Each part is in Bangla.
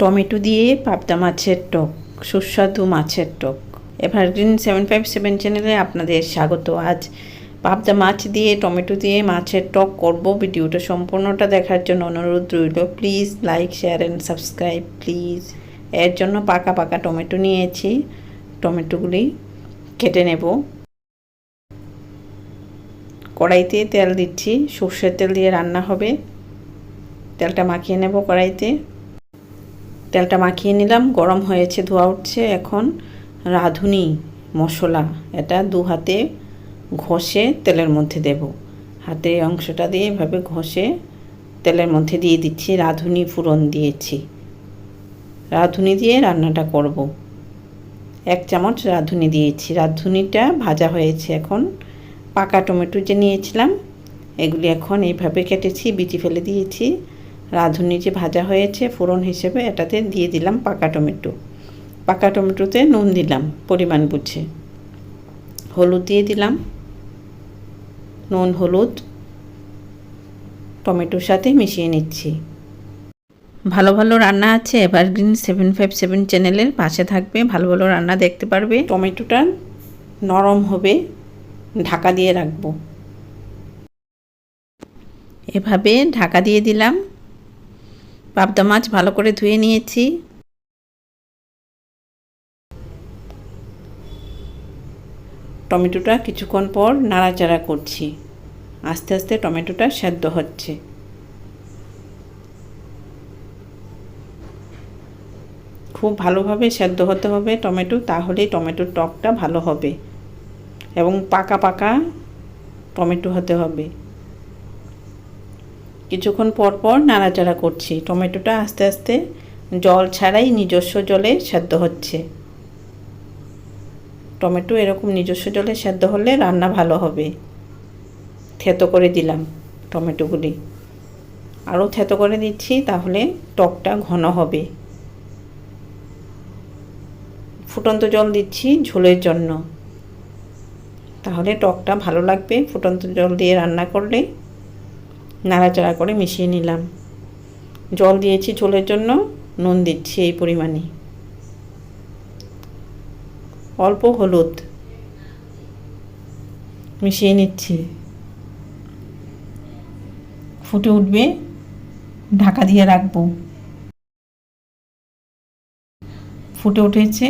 টমেটো দিয়ে পাবদা মাছের টক, সুস্বাদু মাছের টক। এভারগ্রিন সেভেন ফাইভ সেভেন চ্যানেলে আপনাদের স্বাগত। আজ পাবদা মাছ দিয়ে, টমেটো দিয়ে মাছের টক করব। ভিডিওটা সম্পূর্ণটা দেখার জন্য অনুরোধ রইল। Please like, share and subscribe, please. এর জন্য পাকা পাকা টমেটো নিয়েছি। টমেটোগুলি কেটে নেব। কড়াইতে তেল দিচ্ছি। সর্ষের তেল দিয়ে রান্না হবে। তেলটা মাখিয়ে নেব কড়াইতে। তেলটা মাখিয়ে নিলাম। গরম হয়েছে, ধোয়া উঠছে। এখন রাঁধুনি মশলা। এটা দু হাতে ঘষে তেলের মধ্যে দেব। হাতে অংশটা দিয়ে এভাবে ঘষে তেলের মধ্যে দিয়ে দিচ্ছি। রাঁধুনি ফুরন দিয়েছি। রাঁধুনি দিয়ে রান্নাটা করব। এক চামচ রাঁধুনি দিয়েছি। রাঁধুনিটা ভাজা হয়েছে এখন। পাকা টমেটো যে নিয়েছিলাম, এগুলি এখন এইভাবে কেটেছি বিচি ফেলে দিয়েছি। রাঁধুনি যে ভাজা হয়েছে, ফোড়ন হিসেবে এটাতে দিয়ে দিলাম পাকা টমেটো। পাকা টমেটোতে নুন দিলাম, পরিমাণ বুঝে। হলুদ দিয়ে দিলাম। নুন, হলুদ টমেটোর সাথে মিশিয়ে নিচ্ছি। ভালো ভালো রান্না আছে এভারগ্রিন সেভেন ফাইভ সেভেন চ্যানেলের পাশে থাকবে, ভালো ভালো রান্না দেখতে পারবে। টমেটোটা নরম হবে, ঢাকা দিয়ে রাখব। এভাবে ঢাকা দিয়ে দিলাম। পাবদা মাছ ভালো করে ধুয়ে নিয়েছি। টমেটোটা কিছুক্ষণ পর নাড়াচাড়া করছি। আস্তে আস্তে টমেটোটা সেদ্ধ হচ্ছে। খুব ভালোভাবে সেদ্ধ হতে হবে টমেটো, তাহলেই টমেটোর টকটা ভালো হবে এবং পাকা পাকা টমেটো হতে হবে। কিছুক্ষণ পর পর নাড়াচাড়া করছি। টমেটোটা আস্তে আস্তে জল ছাড়াই নিজস্ব জলে সেদ্ধ হচ্ছে। টমেটো এরকম নিজস্ব জলে সেদ্ধ হলে রান্না ভালো হবে। থেতো করে দিলাম টমেটোগুলি। আরও থেতো করে দিচ্ছি তাহলে টকটা ঘন হবে। ফুটন্ত জল দিচ্ছি ঝোলের জন্য। তাহলে টকটা ভালো লাগবে। ফুটন্ত জল দিয়ে রান্না করলে নাড়াচাড়া করে মিশিয়ে নিলাম। জল দিয়েছি ঝোলের জন্য, নুন দিচ্ছি এই পরিমাণে। অল্প হলুদ মিশিয়ে নিচ্ছি। ফুটে উঠবে, ঢাকা দিয়ে রাখব। ফুটে উঠেছে।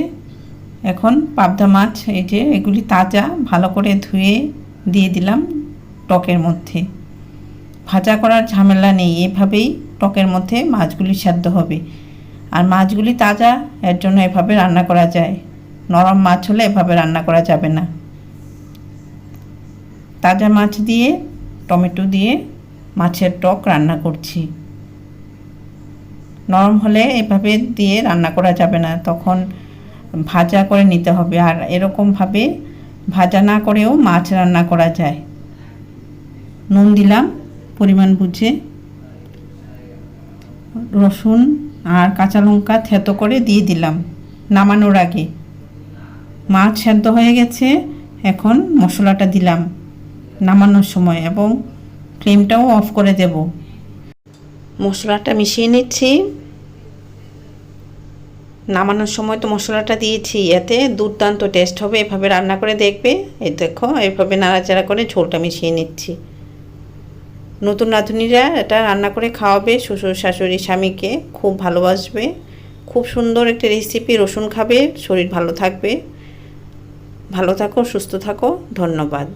এখন পাবদা মাছ, এই যে এগুলি তাজা, ভালো করে ধুয়ে দিয়ে দিলাম টকের মধ্যে। ভাজা করার ঝামেলা নেই, এভাবেই টকের মধ্যে মাছগুলি সেদ্ধ হবে। আর মাছগুলি তাজা, এর জন্য এভাবে রান্না করা যায়। নরম মাছ হলে এভাবে রান্না করা যাবে না। তাজা মাছ দিয়ে, টমেটো দিয়ে মাছের টক রান্না করছি। নরম হলে এভাবে দিয়ে রান্না করা যাবে না, তখন ভাজা করে নিতে হবে। আর এরকমভাবে ভাজা না করেও মাছ রান্না করা যায়। নুন দিলাম। পরিমাণ বুঝে রসুন আর কাঁচা লঙ্কা থেতো করে দিয়ে দিলাম নামানোর আগে। মাছ সেদ্ধ হয়ে গেছে, এখন মশলাটা দিলাম নামানোর সময় এবং ফ্লেমটাও অফ করে দেব। মশলাটা মিশিয়ে নিচ্ছি। নামানোর সময় তো মশলাটা দিয়েছি, এতে দুর্দান্ত টেস্ট হবে, এভাবে রান্না করে দেখবে। এই দেখো, এভাবে নাড়াচাড়া করে ঝোলটা মিশিয়ে নিচ্ছি। নতুন রাঁধুনিরা এটা রান্না করে খাওয়াবে, শ্বশুর শাশুড়ি স্বামীকে খুব ভালোবাসবে, খুব সুন্দর একটা রেসিপি রসুন খাবে, শরীর ভালো থাকবে। ভালো থাকো, সুস্থ থাকো, ধন্যবাদ।